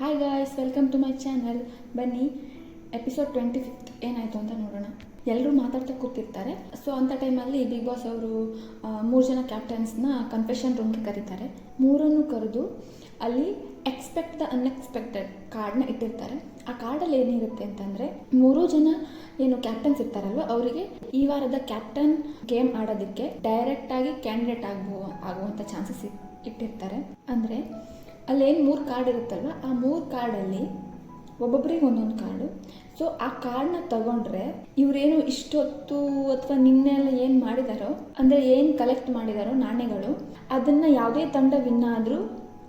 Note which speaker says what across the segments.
Speaker 1: Hi guys welcome to my channel ಬನ್ನಿ episode twenty fifth ಏನಾಯಿತು ಅಂತ ನೋಡೋಣ. ಎಲ್ಲರೂ ಮಾತಾಡ್ತಾ ಕೂತಿರ್ತಾರೆ. ಸೊ ಅಂಥ ಟೈಮಲ್ಲಿ ಬಿಗ್ ಬಾಸ್ ಅವರು ಮೂರು ಜನ ಕ್ಯಾಪ್ಟನ್ಸ್ನ ಕನ್ಫೆಷನ್ ರೂಮ್ಗೆ ಕರೀತಾರೆ. ಮೂರನ್ನು ಕರೆದು ಅಲ್ಲಿ ಎಕ್ಸ್ಪೆಕ್ಟ್ ದ ಅನ್ಎಕ್ಸ್ಪೆಕ್ಟೆಡ್ ಕಾರ್ಡ್ನ ಇಟ್ಟಿರ್ತಾರೆ. ಆ ಕಾರ್ಡಲ್ಲಿ ಏನಿರುತ್ತೆ ಅಂತಂದರೆ, ಮೂರು ಜನ ಏನು ಕ್ಯಾಪ್ಟನ್ಸ್ ಇರ್ತಾರಲ್ವ, ಅವರಿಗೆ ಈ ವಾರದ ಕ್ಯಾಪ್ಟನ್ ಗೇಮ್ ಆಡೋದಕ್ಕೆ ಡೈರೆಕ್ಟಾಗಿ ಕ್ಯಾಂಡಿಡೇಟ್ ಆಗುವ ಆಗುವಂಥ ಚಾನ್ಸಸ್ ಇಟ್ಟಿರ್ತಾರೆ. ಅಂದರೆ ಅಲ್ಲೇನು ಮೂರು ಕಾರ್ಡ್ ಇರುತ್ತಲ್ವ? ಆ ಮೂರು ಕಾರ್ಡಲ್ಲಿ ಒಬ್ಬೊಬ್ಬರಿಗೆ ಒಂದೊಂದು ಕಾರ್ಡು ಸೊ ಆ ಕಾರ್ಡ್ನ ತಗೊಂಡ್ರೆ ಇವರೇನು ಇಷ್ಟೊತ್ತು ಅಥವಾ ನಿನ್ನೆ ಎಲ್ಲ ಏನು ಮಾಡಿದಾರೋ, ಅಂದರೆ ಏನು ಕಲೆಕ್ಟ್ ಮಾಡಿದಾರೋ ನಾಣ್ಯಗಳು, ಅದನ್ನು ಯಾವುದೇ ತಂಡ ವಿನ್ ಆದರೂ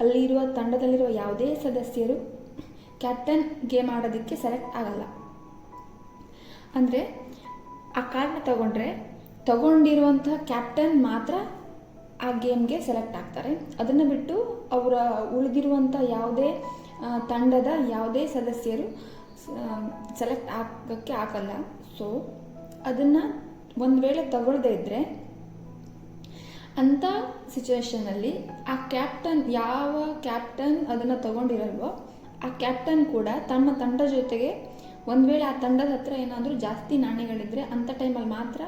Speaker 1: ಅಲ್ಲಿರುವ ತಂಡದಲ್ಲಿರುವ ಯಾವುದೇ ಸದಸ್ಯರು ಕ್ಯಾಪ್ಟನ್ ಗೇಮ್ ಆಡೋದಕ್ಕೆ ಸೆಲೆಕ್ಟ್ ಆಗಲ್ಲ. ಅಂದರೆ ಆ ಕಾರ್ಡ್ನ ತಗೊಂಡ್ರೆ ತಗೊಂಡಿರುವಂತಹ ಕ್ಯಾಪ್ಟನ್ ಮಾತ್ರ ಆ ಗೇಮ್ಗೆ ಸೆಲೆಕ್ಟ್ ಆಗ್ತಾರೆ. ಅದನ್ನು ಬಿಟ್ಟು ಅವರ ಉಳಿದಿರುವಂಥ ಯಾವುದೇ ತಂಡದ ಯಾವುದೇ ಸದಸ್ಯರು ಸೆಲೆಕ್ಟ್ ಆಗೋಕ್ಕೆ ಆಗಲ್ಲ. ಸೊ ಅದನ್ನು ಒಂದು ವೇಳೆ ತಗೊಳ್ಳದೇ ಇದ್ದರೆ ಅಂಥ ಸಿಚುವೇಷನಲ್ಲಿ ಆ ಕ್ಯಾಪ್ಟನ್ ಯಾವ ಕ್ಯಾಪ್ಟನ್ ಅದನ್ನು ತಗೊಂಡಿರಲ್ವೋ, ಆ ಕ್ಯಾಪ್ಟನ್ ಕೂಡ ತಮ್ಮ ತಂಡ ಜೊತೆಗೆ ಒಂದು ವೇಳೆ ಆ ತಂಡದ ಹತ್ರ ಏನಾದರೂ ಜಾಸ್ತಿ ನಾಣ್ಯಗಳಿದ್ದರೆ ಅಂಥ ಟೈಮಲ್ಲಿ ಮಾತ್ರ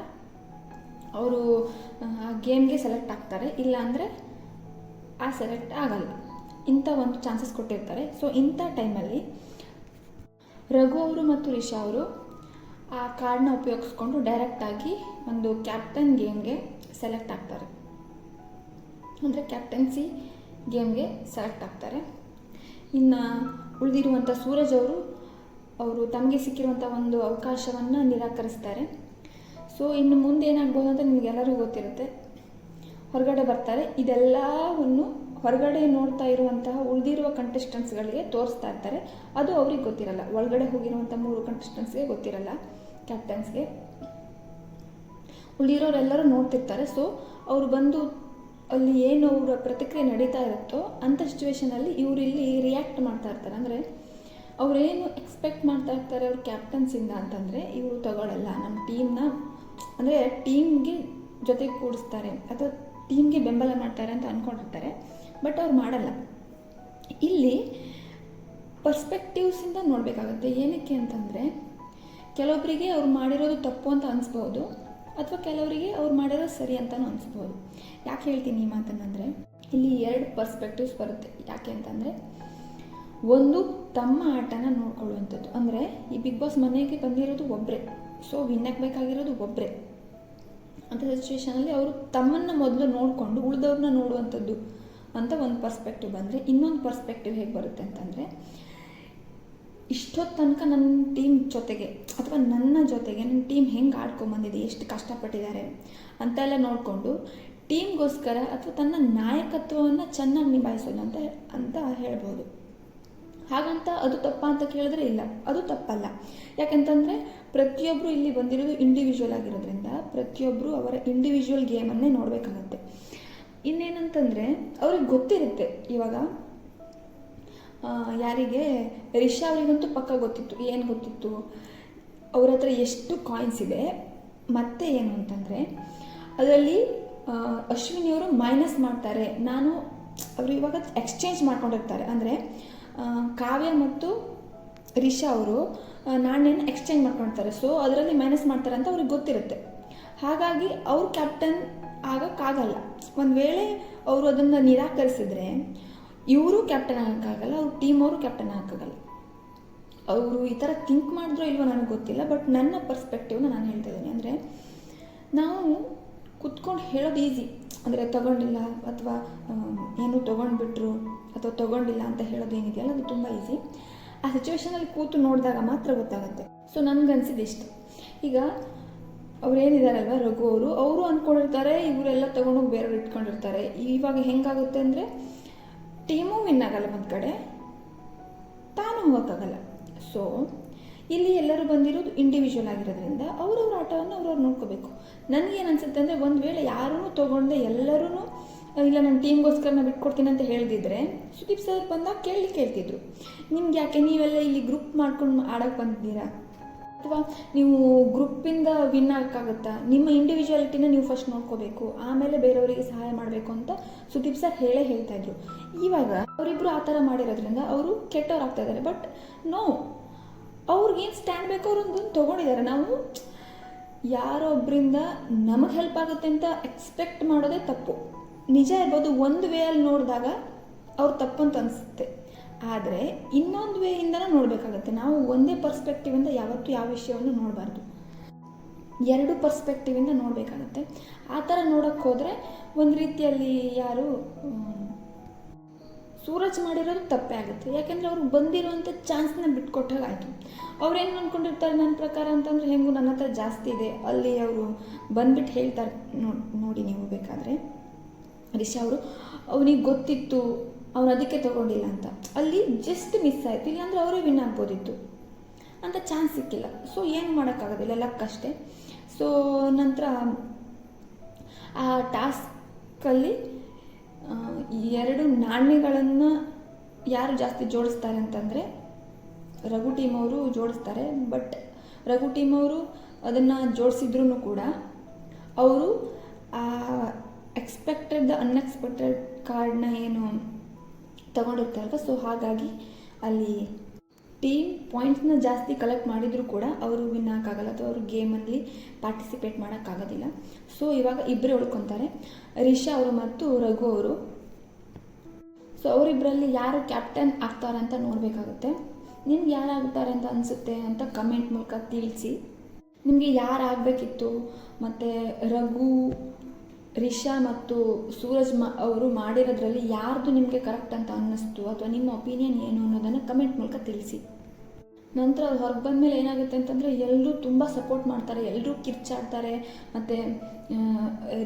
Speaker 1: ಅವರು, ಆ, ಗೇಮ್ಗೆ ಸೆಲೆಕ್ಟ್ ಆಗ್ತಾರೆ. ಇಲ್ಲ ಅಂದರೆ ಆ ಸೆಲೆಕ್ಟ್ ಆಗಲ್ಲ. ಇಂಥ ಒಂದು ಚಾನ್ಸಸ್ ಕೊಟ್ಟಿರ್ತಾರೆ. ಸೊ ಇಂಥ ಟೈಮಲ್ಲಿ ರಘು ಅವರು ಮತ್ತು ರಿಷಾ ಅವರು ಆ ಕಾರ್ಡ್ನ ಉಪಯೋಗಿಸ್ಕೊಂಡು ಡೈರೆಕ್ಟಾಗಿ ಒಂದು ಕ್ಯಾಪ್ಟನ್ ಗೇಮ್ಗೆ ಸೆಲೆಕ್ಟ್ ಆಗ್ತಾರೆ. ಅಂದರೆ ಕ್ಯಾಪ್ಟನ್ಸಿ ಗೇಮ್ಗೆ ಸೆಲೆಕ್ಟ್ ಆಗ್ತಾರೆ. ಇನ್ನು ಉಳಿದಿರುವಂಥ ಸೂರಜ್ ಅವರು ಅವರು ತಮಗೆ ಸಿಕ್ಕಿರುವಂಥ ಒಂದು ಅವಕಾಶವನ್ನು ನಿರಾಕರಿಸ್ತಾರೆ. ಸೊ ಇನ್ನು ಮುಂದೆ ಏನಾಗ್ಬೋದು ಅಂತ ನಿಮಗೆಲ್ಲರಿಗೂ ಗೊತ್ತಿರುತ್ತೆ. ಹೊರಗಡೆ ಬರ್ತಾರೆ. ಇದೆಲ್ಲವನ್ನು ಹೊರಗಡೆ ನೋಡ್ತಾ ಇರುವಂತಹ ಉಳಿದಿರುವ ಕಂಟೆಸ್ಟೆಂಟ್ಸ್ಗಳಿಗೆ ತೋರಿಸ್ತಾ ಇರ್ತಾರೆ. ಅದು ಅವ್ರಿಗೆ ಗೊತ್ತಿರಲ್ಲ. ಒಳಗಡೆ ಹೋಗಿರುವಂಥ ಮೂರು ಕಂಟೆಸ್ಟೆಂಟ್ಸ್ಗೆ ಗೊತ್ತಿರಲ್ಲ. ಕ್ಯಾಪ್ಟನ್ಸ್ಗೆ ಉಳಿದಿರೋರೆಲ್ಲರೂ ನೋಡ್ತಿರ್ತಾರೆ. ಸೊ ಅವರು ಬಂದು ಅಲ್ಲಿ ಏನು ಅವರ ಪ್ರತಿಕ್ರಿಯೆ ನಡೀತಾ ಇರುತ್ತೋ ಅಂಥ ಸಿಚುವೇಷನಲ್ಲಿ ಇವರು ಇಲ್ಲಿ ರಿಯಾಕ್ಟ್ ಮಾಡ್ತಾ ಇರ್ತಾರೆ. ಅಂದರೆ ಅವರೇನು ಎಕ್ಸ್ಪೆಕ್ಟ್ ಮಾಡ್ತಾ ಇರ್ತಾರೆ ಅವ್ರ ಕ್ಯಾಪ್ಟನ್ಸಿಂದ ಅಂತಂದರೆ ಇವರು ತಗೊಳ್ಳಲ್ಲ ನಮ್ಮ ಟೀಮ್ನ ಅಂದರೆ ಟೀಮ್ಗೆ ಜೊತೆ ಕೂಡಿಸ್ತಾರೆ ಅಥವಾ ಟೀಮ್ಗೆ ಬೆಂಬಲ ಮಾಡ್ತಾರೆ ಅಂತ ಅಂದ್ಕೊಂಡಿರ್ತಾರೆ ಬಟ್ ಅವ್ರು ಮಾಡಲ್ಲ. ಇಲ್ಲಿ ಪರ್ಸ್ಪೆಕ್ಟಿವ್ಸಿಂದ ನೋಡಬೇಕಾಗುತ್ತೆ. ಏನಕ್ಕೆ ಅಂತಂದರೆ ಕೆಲವೊಬ್ಬರಿಗೆ ಅವ್ರು ಮಾಡಿರೋದು ತಪ್ಪು ಅಂತ ಅನಿಸ್ಬೋದು, ಅಥವಾ ಕೆಲವರಿಗೆ ಅವ್ರು ಮಾಡಿರೋದು ಸರಿ ಅಂತಲೂ ಅನಿಸ್ಬೋದು. ಯಾಕೆ ಹೇಳ್ತೀನಿ ಈ ಮಾತನ್ನಂದರೆ ಇಲ್ಲಿ ಎರಡು ಪರ್ಸ್ಪೆಕ್ಟಿವ್ಸ್ ಬರುತ್ತೆ. ಯಾಕೆ ಅಂತಂದರೆ, ಒಂದು ತಮ್ಮ ಆಟನ ನೋಡ್ಕೊಳ್ಳುವಂಥದ್ದು. ಅಂದರೆ ಈ ಬಿಗ್ ಬಾಸ್ ಮನೆಗೆ ಬಂದಿರೋದು ಒಬ್ಬರೇ ಸೊ ವಿನ್ ಬೇಕಾಗಿರೋದು ಒಬ್ಬರೇ ಅಂಥ ಸಿಚುವೇಶನಲ್ಲಿ ಅವರು ತಮ್ಮನ್ನು ಮೊದಲು ನೋಡಿಕೊಂಡು ಉಳಿದವ್ರನ್ನ ನೋಡುವಂಥದ್ದು ಅಂತ ಒಂದು ಪರ್ಸ್ಪೆಕ್ಟಿವ್ ಬಂದರೆ, ಇನ್ನೊಂದು ಪರ್ಸ್ಪೆಕ್ಟಿವ್ ಹೇಗೆ ಬರುತ್ತೆ ಅಂತಂದರೆ ಇಷ್ಟೊತ್ತು ತನಕ ನನ್ನ ಟೀಮ್ ಜೊತೆಗೆ, ಅಥವಾ ನನ್ನ ಜೊತೆಗೆ ನನ್ನ ಟೀಮ್ ಹೆಂಗೆ ಆಡ್ಕೊಂಬಂದಿದೆ, ಎಷ್ಟು ಕಷ್ಟಪಟ್ಟಿದ್ದಾರೆ ಅಂತ ಎಲ್ಲ ನೋಡಿಕೊಂಡು ಟೀಮ್ಗೋಸ್ಕರ ಅಥವಾ ತನ್ನ ನಾಯಕತ್ವವನ್ನು ಚೆನ್ನಾಗಿ ನಿಭಾಯಿಸೋದು ಅಂತ ಅಂತ ಹೇಳ್ಬೋದು. ಹಾಗಂತ ಅದು ತಪ್ಪ ಅಂತ ಕೇಳಿದ್ರೆ ಇಲ್ಲ. ಅದು ತಪ್ಪಲ್ಲ. ಯಾಕಂತಂದರೆ ಪ್ರತಿಯೊಬ್ಬರು ಇಲ್ಲಿ ಬಂದಿರೋದು ಇಂಡಿವಿಜುವಲ್ ಆಗಿರೋದ್ರಿಂದ ಪ್ರತಿಯೊಬ್ಬರು ಅವರ ಇಂಡಿವಿಜುವಲ್ ಗೇಮನ್ನೇ ನೋಡಬೇಕಾಗತ್ತೆ. ಇನ್ನೇನಂತಂದರೆ ಅವ್ರಿಗೆ ಗೊತ್ತಿರುತ್ತೆ ಇವಾಗ ಯಾರಿಗೆ ರಿಷಾ ಅವರಿಗಂತೂ ಪಕ್ಕ ಗೊತ್ತಿತ್ತು. ಏನು ಗೊತ್ತಿತ್ತು? ಅವ್ರ ಹತ್ರ ಎಷ್ಟು ಕಾಯಿನ್ಸ್ ಇದೆ? ಮತ್ತೆ ಏನು ಅಂತಂದರೆ ಅದರಲ್ಲಿ ಅಶ್ವಿನಿಯವರು ಮೈನಸ್ ಮಾಡ್ತಾರೆ. ನಾನು ಅವರು ಇವಾಗ ಎಕ್ಸ್ಚೇಂಜ್ ಮಾಡ್ಕೊಂಡಿರ್ತಾರೆ. ಅಂದರೆ ಕಾವ್ಯ ಮತ್ತು ರಿಷಾ ಅವರು ನಾಣ್ಯನ ಎಕ್ಸ್ಚೇಂಜ್ ಮಾಡ್ಕೊಳ್ತಾರೆ ಸೊ ಅದರಲ್ಲಿ ಮೈನಸ್ ಮಾಡ್ತಾರೆ ಅಂತ ಅವ್ರಿಗೆ ಗೊತ್ತಿರುತ್ತೆ. ಹಾಗಾಗಿ ಅವ್ರು ಕ್ಯಾಪ್ಟನ್ ಆಗೋಕ್ಕಾಗಲ್ಲ ಒಂದು ವೇಳೆ ಅವರು ಅದನ್ನು ನಿರಾಕರಿಸಿದ್ರೆ, ಇವರು ಕ್ಯಾಪ್ಟನ್ ಆಗೋಕ್ಕಾಗಲ್ಲ ಅವ್ರ ಟೀಮ್ ಅವರು ಕ್ಯಾಪ್ಟನ್ ಆಗೋಕ್ಕಾಗಲ್ಲ ಅವರು ಈ ಥರ ಥಿಂಕ್ ಮಾಡಿದ್ರೋ ಇಲ್ವೋ ನನಗೆ ಗೊತ್ತಿಲ್ಲ ಬಟ್ ನನ್ನ ಪರ್ಸ್ಪೆಕ್ಟಿವ್ನ ನಾನು ಹೇಳ್ತಾ ಇದ್ದೀನಿ. ಅಂದರೆ, ನಾವು ಕುತ್ಕೊಂಡು ಹೇಳೋದು ಈಸಿ ಅಂದರೆ ತಗೊಂಡಿಲ್ಲ ಅಥವಾ ಏನು ತೊಗೊಂಡ್ಬಿಟ್ರು ಅಥವಾ ತಗೊಂಡಿಲ್ಲ ಅಂತ ಹೇಳೋದು ಏನಿದೆಯಲ್ಲ, ಅದು ತುಂಬ ಈಸಿ ಆ ಸಿಚುವೇಶನಲ್ಲಿ ಕೂತು ನೋಡಿದಾಗ ಮಾತ್ರ ಗೊತ್ತಾಗುತ್ತೆ. ಸೊ ನನಗನ್ಸಿದ್ದು ಇಷ್ಟು. ಈಗ ಅವ್ರೇನಿದಾರಲ್ವ, ರಘು ಅವರು. ಅವರು ಅಂದ್ಕೊಂಡಿರ್ತಾರೆ ಇವರೆಲ್ಲ ತೊಗೊಂಡೋಗಿ ಬೇರೆಯವ್ರು ಇಟ್ಕೊಂಡಿರ್ತಾರೆ. ಇವಾಗ ಹೆಂಗಾಗುತ್ತೆ ಅಂದರೆ ಟೀಮು ವಿನ್ ಆಗಲ್ಲ ಒಂದು ಕಡೆ. ತಾನು ಹೋಗೋಕ್ಕಾಗಲ್ಲ. ಸೊ ಇಲ್ಲಿ ಎಲ್ಲರೂ ಬಂದಿರೋದು ಇಂಡಿವಿಜುವಲ್ ಆಗಿರೋದ್ರಿಂದ ಅವ್ರವ್ರ ಆಟವನ್ನು ಅವ್ರವ್ರು ನೋಡ್ಕೋಬೇಕು. ನನಗೇನು ಅನ್ಸುತ್ತೆ ಅಂದರೆ ಒಂದು ವೇಳೆ ಯಾರೂ ತೊಗೊಂಡೆ ಎಲ್ಲರೂ ಇಲ್ಲ ನನ್ನ ಟೀಮ್ಗೋಸ್ಕರ ನಾನು ಬಿಟ್ಕೊಡ್ತೀನಿ ಅಂತ ಹೇಳಿದ್ರೆ ಸುದೀಪ್ ಸರ್ ಬಂದಾಗ ಕೇಳಿ ಕೇಳ್ತಿದ್ರು. ನಿಮ್ಗೆ ಯಾಕೆ ನೀವೆಲ್ಲ ಇಲ್ಲಿ ಗ್ರೂಪ್ ಮಾಡ್ಕೊಂಡು ಆಡೋಕ್ಕೆ ಬಂದಿದ್ದೀರಾ? ಅಥವಾ ನೀವು ಗ್ರೂಪಿಂದ ವಿನ್ ಆಗಕ್ಕಾಗುತ್ತಾ? ನಿಮ್ಮ ಇಂಡಿವಿಜುವಾಲಿಟಿನ ನೀವು ಫಸ್ಟ್ ನೋಡ್ಕೋಬೇಕು. ಆಮೇಲೆ ಬೇರೆಯವರಿಗೆ ಸಹಾಯ ಮಾಡಬೇಕು ಅಂತ ಸುದೀಪ್ ಸರ್ ಹೇಳೇ ಹೇಳ್ತಾ ಇದ್ರು. ಇವಾಗ ಅವರಿಬ್ಬರು ಆ ಥರ ಮಾಡಿರೋದ್ರಿಂದ ಅವರು ಕೆಟ್ಟವ್ರು ಇದ್ದಾರೆ. ಬಟ್ ನೋ ಅವ್ರಿಗೇನು ಸ್ಟ್ಯಾಂಡ್ ಬೇಕೋ ಅವ್ರೊಂದು ತೊಗೊಂಡಿದ್ದಾರೆ ನಾವು ಯಾರೊಬ್ಬರಿಂದ ನಮಗೆ ಹೆಲ್ಪ್ ಆಗುತ್ತೆ ಅಂತ ಎಕ್ಸ್ಪೆಕ್ಟ್ ಮಾಡೋದೇ ತಪ್ಪು. ನಿಜ ಇರ್ಬೋದು ಒಂದು ವೇ ಅಲ್ಲಿ ನೋಡಿದಾಗ ಅವ್ರು ತಪ್ಪು ಅಂತ ಅನಿಸುತ್ತೆ. ಆದರೆ ಇನ್ನೊಂದು ವೇಯಿಂದನೇ ನೋಡಬೇಕಾಗತ್ತೆ. ನಾವು ಒಂದೇ ಪರ್ಸ್ಪೆಕ್ಟಿವಿಂದ ಯಾವತ್ತೂ ಯಾವ ವಿಷಯವನ್ನು ನೋಡಬಾರ್ದು. ಎರಡು ಪರ್ಸ್ಪೆಕ್ಟಿವಿಂದ ನೋಡಬೇಕಾಗತ್ತೆ. ಆ ಥರ ನೋಡೋಕ್ಕೆ ಹೋದರೆ ಒಂದು ರೀತಿಯಲ್ಲಿ ಯಾರು ಸೂರಜ್ ಮಾಡಿರೋದು ತಪ್ಪೇ ಆಗುತ್ತೆ. ಯಾಕೆಂದರೆ ಅವ್ರಿಗೆ ಬಂದಿರುವಂಥ ಚಾನ್ಸ್ನ ಬಿಟ್ಕೊಟ್ಟಾಗ ಆಯಿತು ಅವ್ರು ಹೆಂಗೆ ಅಂದ್ಕೊಂಡಿರ್ತಾರೆ ನನ್ನ ಪ್ರಕಾರ ಅಂತಂದರೆ ಹೆಂಗೂ ನನ್ನ ಹತ್ರ ಜಾಸ್ತಿ ಇದೆ. ಅಲ್ಲಿ ಅವರು ಬಂದ್ಬಿಟ್ಟು ಹೇಳ್ತಾರೆ. ನೋಡಿ ನೋಡಿ ನೀವು ಬೇಕಾದರೆ. ರಿಷಾ ಅವರು, ಅವನಿಗೆ ಗೊತ್ತಿತ್ತು, ಅವನು ಅದಕ್ಕೆ ತಗೊಂಡಿಲ್ಲ ಅಂತ. ಅಲ್ಲಿ ಜಸ್ಟ್ ಮಿಸ್ ಆಯಿತು. ಇಲ್ಲಾಂದರೆ ಅವರೇ ವಿನ್ ಆಗ್ಬೋದಿತ್ತು. ಅಂತ ಚಾನ್ಸ್ ಸಿಕ್ಕಿಲ್ಲ. ಸೊ ಏನು ಮಾಡೋಕ್ಕಾಗೋದಿಲ್ಲ. ಲಕ್ ಅಷ್ಟೇ. ಸೊ ನಂತರ ಆ ಟಾಸ್ಕಲ್ಲಿ ಎರಡು ನಾಣ್ಯಗಳನ್ನು ಯಾರು ಜಾಸ್ತಿ ಜೋಡಿಸ್ತಾರೆ ಅಂತಂದರೆ ರಘು ಟೀಮ್ ಅವರು ಜೋಡಿಸ್ತಾರೆ. ಬಟ್ ರಘು ಟೀಮ್ ಅವರು ಅದನ್ನು ಜೋಡಿಸಿದ್ರೂ ಕೂಡ ಅವರು ಆ ಎಕ್ಸ್ಪೆಕ್ಟೆಡ್ ಅನ್ಎಕ್ಸ್ಪೆಕ್ಟೆಡ್ ಕಾರ್ಡ್ನ ಏನು ತಗೊಂಡಿರ್ತಾರಲ್ವ? ಸೊ ಹಾಗಾಗಿ ಅಲ್ಲಿ ಟೀಮ್ ಪಾಯಿಂಟ್ಸ್ನ ಜಾಸ್ತಿ ಕಲೆಕ್ಟ್ ಮಾಡಿದರೂ ಕೂಡ ಅವರು ವಿನ್ ಆಗೋಕ್ಕಾಗಲ್ಲ ಅಥವಾ ಅವರು ಗೇಮಲ್ಲಿ ಪಾರ್ಟಿಸಿಪೇಟ್ ಮಾಡೋಕ್ಕಾಗೋದಿಲ್ಲ. ಸೊ ಇವಾಗ ಇಬ್ಬರೇ ಉಳ್ಕೊತಾರೆ. ರಿಷಾ ಅವರು ಮತ್ತು ರಘು ಅವರು. ಸೊ ಅವರಿಬ್ಬರಲ್ಲಿ ಯಾರು ಕ್ಯಾಪ್ಟನ್ ಆಗ್ತಾರೆ ಅಂತ ನೋಡಬೇಕಾಗುತ್ತೆ. ನಿಮ್ಗೆ ಯಾರು ಆಗ್ತಾರೆ ಅಂತ ಅನಿಸುತ್ತೆ ಅಂತ ಕಮೆಂಟ್ ಮೂಲಕ ತಿಳಿಸಿ. ನಿಮಗೆ ಯಾರು ಆಗಬೇಕಿತ್ತು ಮತ್ತು ರಘು, ರಿಷಾ ಮತ್ತು ಸೂರಜ್ ಮ ಅವರು ಮಾಡಿರೋದ್ರಲ್ಲಿ ಯಾರ್ದು ನಿಮಗೆ ಕರೆಕ್ಟ್ ಅಂತ ಅನ್ನಿಸ್ತು? ಅಥವಾ ನಿಮ್ಮ ಒಪಿನಿಯನ್ ಏನು ಅನ್ನೋದನ್ನು ಕಮೆಂಟ್ ಮೂಲಕ ತಿಳಿಸಿ. ನಂತರ ಅದು ಹೊರಗೆ ಬಂದಮೇಲೆ ಏನಾಗುತ್ತೆ ಅಂತಂದರೆ ಎಲ್ಲರೂ ತುಂಬ ಸಪೋರ್ಟ್ ಮಾಡ್ತಾರೆ ಎಲ್ಲರೂ ಕಿರ್ಚಾಡ್ತಾರೆ, ಮತ್ತು